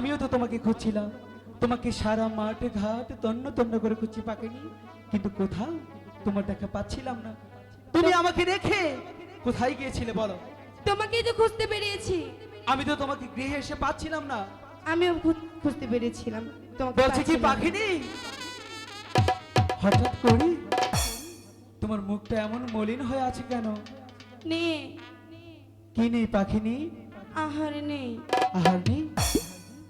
আমিও তো তোমাকে খুঁজছিলাম। তোমাকে সারা মাঠ ঘাট তন্ন তন্ন করে খুঁজছি পাখিনি কিন্তু কোথাও তোমার দেখা পাচ্ছিলাম না। তুমি আমাকে রেখে কোথায় গিয়েছিলে বলো? তোমাকেই তো খুঁজতে বেরিয়েছি। আমি তো তোমাকে গৃহে এসে পাচ্ছিলাম না। আমিও খু- খুঁজতে তোমাকে বলছি কি পাচ্ছিলাম না। পাখিনি হঠাৎ করে তোমার মুখটা এমন মলিন হয়ে আছে কেন? নে কি নেই পাখিনি আহারে নেই। আহার নেই?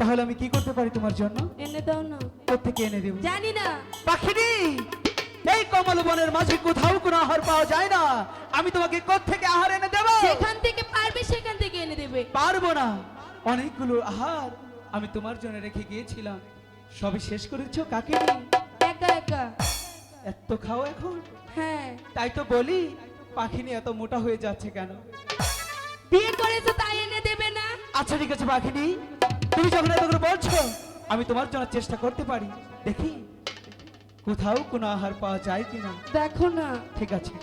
তাহলে আমি কি করতে পারি তোমার জন্য? এনে দাও না। কোথেকে এনে দেব? জানি না। পাখিনি এই কমল বনের মাঝে কোথাও কোনো আহার পাওয়া যায় না। আমি তোমাকে কোথেকে আহার এনে দেব? সেখান থেকে পারবে সেখান থেকে এনে দেবে। পারব না। অনেকগুলো আহার আমি তোমার জন্য রেখে গিয়েছিলাম। সবই শেষ করেছ কাকে? একা একা। এত খাও এখন? হ্যাঁ। তাই তো বলি পাখিনি এত মোটা হয়ে যাচ্ছে কেন? বিয়ে করেছ তাই এনে দেবে না? আচ্ছা ঠিক আছে পাখিনি তুমি যখন এত করে বলছো আমি তোমার জন্য চেষ্টা করতে পারি। দেখি কোথাও কোনো আহার পাওয়া যায় কিনা? দেখো না। ঠিক আছে।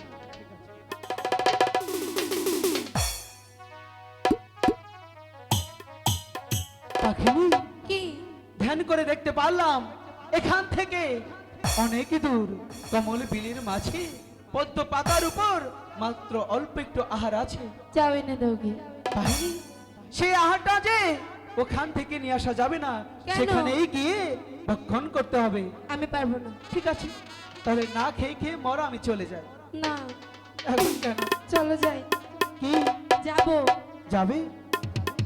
কি? ধ্যান করে দেখতে পারলাম এখান থেকে অনেক দূর। কমল বিলির মাঝে পদ্ম পাতার উপর মাত্র অল্প একটু আহার আছে। যাও এনে দাও সেই আহারটা যে ওখান থেকে নিয়ে আসা যাবে না। সেখানেই গিয়ে ভক্ষণ করতে হবে। আমি পারব না। ঠিক আছে। তাহলে না খেয়ে খেয়ে মরা আমি চলে যাই। না। এখন কেন চলো যাই। কি? যাব। যাবে?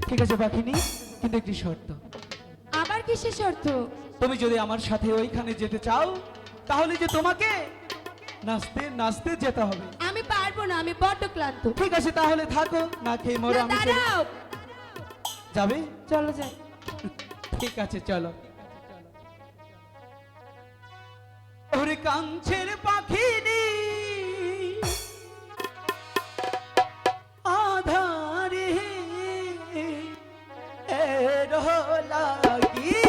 ঠিক আছে পাখিনি কিন্তু একটি শর্ত। আবার কিসের শর্ত? তুমি যদি আমার সাথে ওইখানে যেতে চাও তাহলে যে তোমাকে নাচতে নাচতে যেতে হবে। আমি পারব না আমি বড্ড ক্লান্ত। ঠিক আছে তাহলে থাকো না খেয়ে মরো আমি চলে- দাঁড়াও। যাবে? চলো যাই। ঠিক আছে চলো। ওরে কাঞ্চের পাখি আধারে লাগি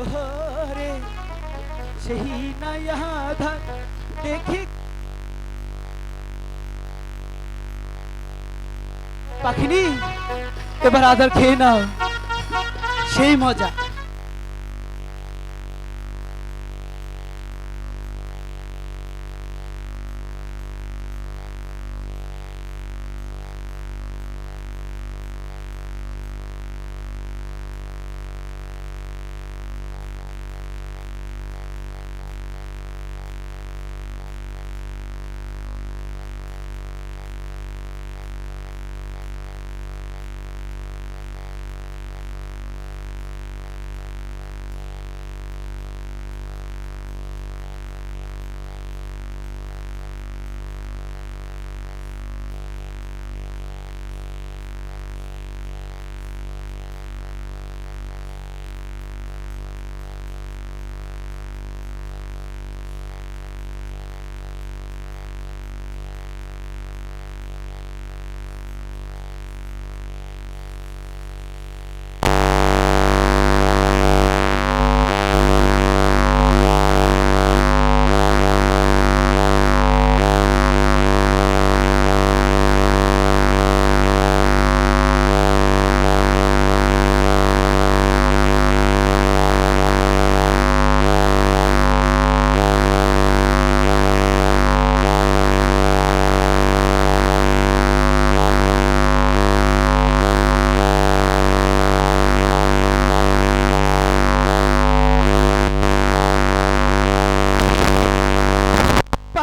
ওরে সেই আধার দেখি পাখিনি? এবার আদার খেয়ে নাও। সেই মজা।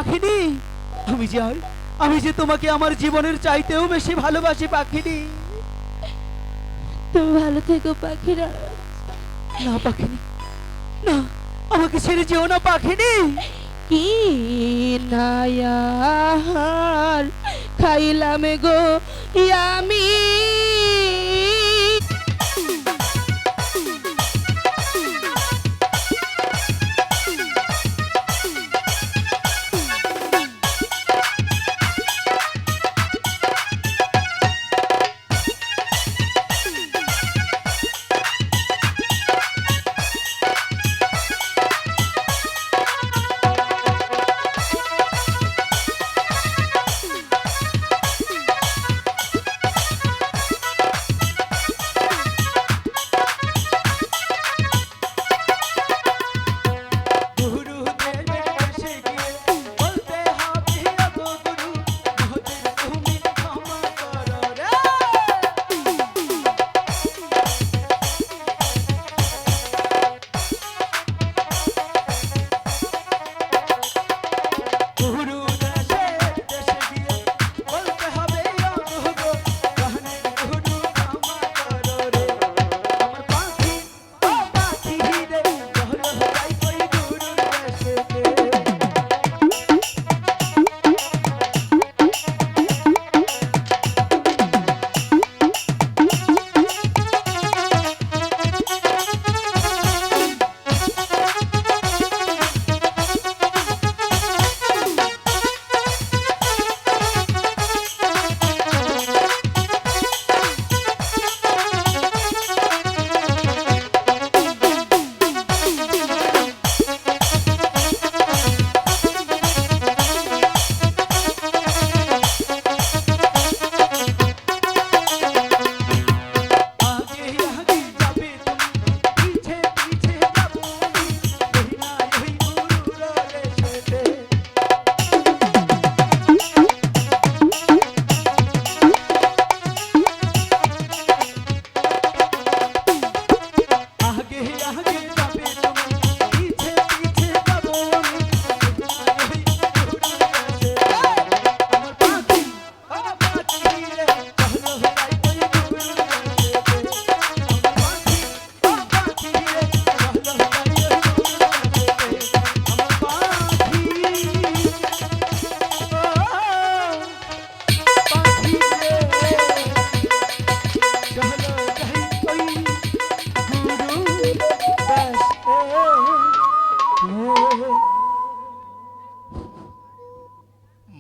পাখিনি আমি যে আর আমি যে তোমাকে আমার জীবনের চাইতেও বেশি ভালোবাসি পাখিনি তুমি ভালো থেকো পাখিরা। না পাখিনি। না আমাকে ছেড়ে যেও না পাখিনি। কি নায়ার খাইলাম গো আমি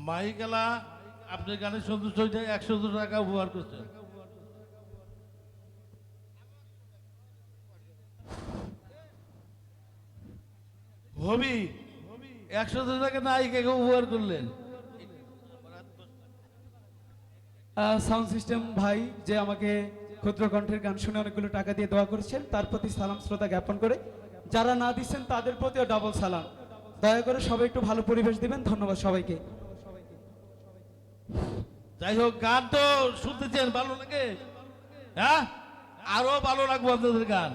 মাইকেলা আপনি গানের সন্তুষ্ট হইতে একশো টাকা উপহার করছেন। হবি একশো টাকা নায়িকাকে উপহার করলেন। সাউন্ড সিস্টেম ভাই যে আমাকে ক্ষুদ্র কণ্ঠের গান শুনে অনেকগুলো টাকা দিয়ে দোয়া করেছেন, তার প্রতি সালাম শ্রোতা জ্ঞাপন করে যারা না দিচ্ছেন, তাদের প্রতিও ডাবল সালাম। দয়া করে সবাই একটু ভালো পরিবেশ দিবেন। ধন্যবাদ সবাইকে। যাই হোক, গান তো শুনতেছেন ভালো লাগে? হ্যাঁ? আরও ভালো লাগবো আপনাদের গান।